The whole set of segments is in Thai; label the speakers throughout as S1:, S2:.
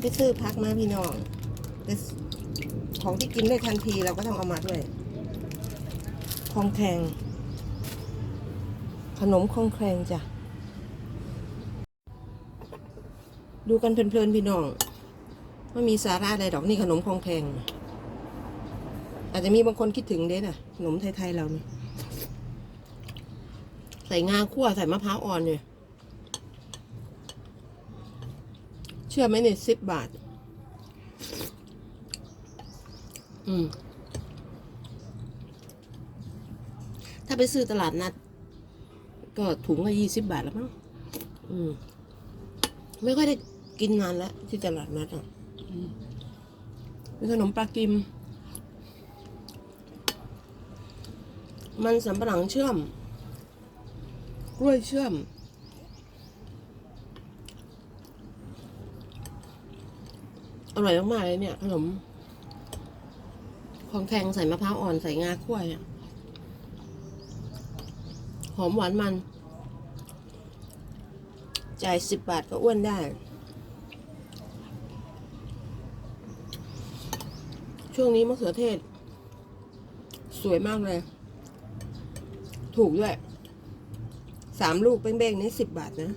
S1: ไปซื้อพักมาพี่น้องของที่กินได้ทันทีเราก็ต้องเอามาด้วย คองแคงขนมคองแคงจ้ะ ดูกันเพลินๆพี่น้องว่มีสาระอะไรดอกนี่ขนมคองแคงอาจจะมีบางคนคิดถึงเด้น่ะ ขนมไทย ๆ เรานี่ใส่งาคั่วใส่มะพร้าวอ่อนเนี่ย เชื่อไหมเนี่ยสิบบาท อืม ถ้าไปซื้อตลาดนัด ก็ถุงละยี่สิบบาทแล้วมั้ง อืม ไม่ค่อยได้กินนานแล้วที่ตลาดนัดอะอืมมีขนมปลากิม มันสำปะหลังเชื่อม กล้วยเชื่อม อร่อยมากๆเลยเนี่ยขนมของแทงใส่มะพร้าวอ่อนใส่งาคั่วเนี่ยหอมหวานมัน จ่ายสิบบาทก็อ้วนได้ ช่วงนี้มะเขือเทศ สวยมากเลย ถูกด้วย สามลูกเป้งๆนี่สิบบาทนะ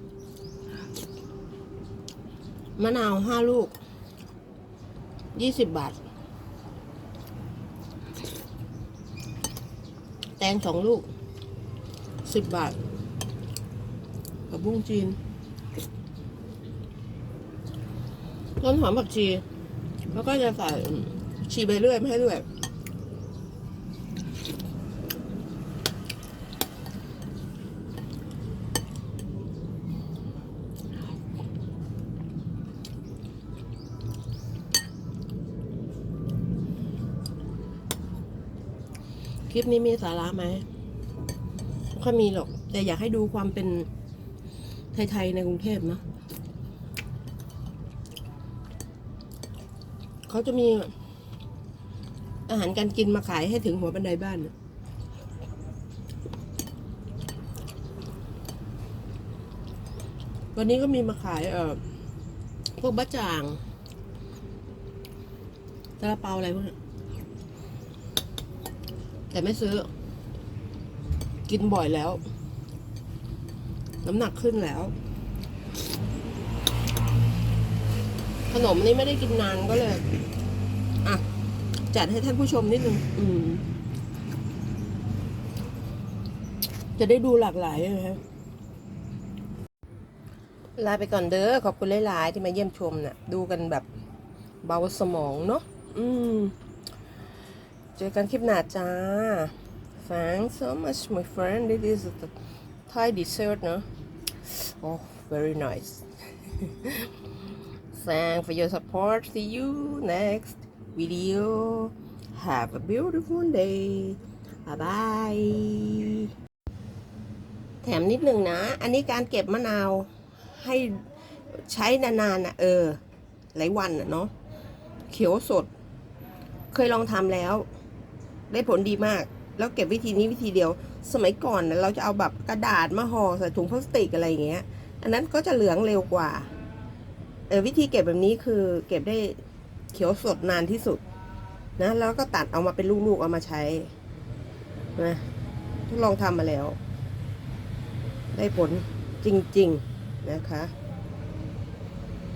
S1: มะนาวห้าลูก ยี่สิบบาท แตงสองลูกสิบบาทกับบุ้งจีน ต้นหอมผักชี แล้วก็จะใส่ชีไปเรื่อยไม่ให้ด้วย คลิปนี้มีสาระไหมไม่ค่อยมีหรอก แต่อยากให้ดูความเป็นไทยๆในกรุงเทพเนอะเขาจะมีอาหารการกินมาขายให้ถึงหัวบันไดบ้านนะวันนี้ก็มีมาขายเอ่อพวกบะจ่างซาลาเปาอะไรพวกนี้ แต่ไม่ซื้อ กินบ่อยแล้ว น้ำหนักขึ้นแล้ว ขนมนี่ไม่ได้กินนานก็เลย อะ จัดให้ท่านผู้ชมนิดนึงอืม จะได้ดูหลากหลายนะฮะลาไปก่อนเด้อขอบคุณหลาย ๆ ที่มาเยี่ยมชมนะ่ะ ดูกันแบบเบาสมองเนาะอืม เจอกันคลิปหน้าจ้า Thanks so much my friend this is the Thai dessert เนอะ Oh very nice Thanks for your support see you next video have a beautiful day bye bye แถมนิดนึงนะ อันนี้การเก็บมะนาวให้ใช้นานๆนะเออ หลายวันอะเนาะ เขียวสด เคยลองทำแล้ว ได้ผลดีมาก แล้วเก็บวิธีนี้วิธีเดียว สมัยก่อนเราจะเอาแบบกระดาษมาห่อใส่ถุงพลาสติกอะไรอย่างเงี้ย อันนั้นก็จะเหลืองเร็วกว่าเออวิธีเก็บแบบนี้คือ เก็บได้เขียวสดนานที่สุดนะแล้วก็ตัดเอามาเป็นลูกๆเอามาใช้นะทดลองทำมาแล้ว ได้ผลจริง ๆ นะคะ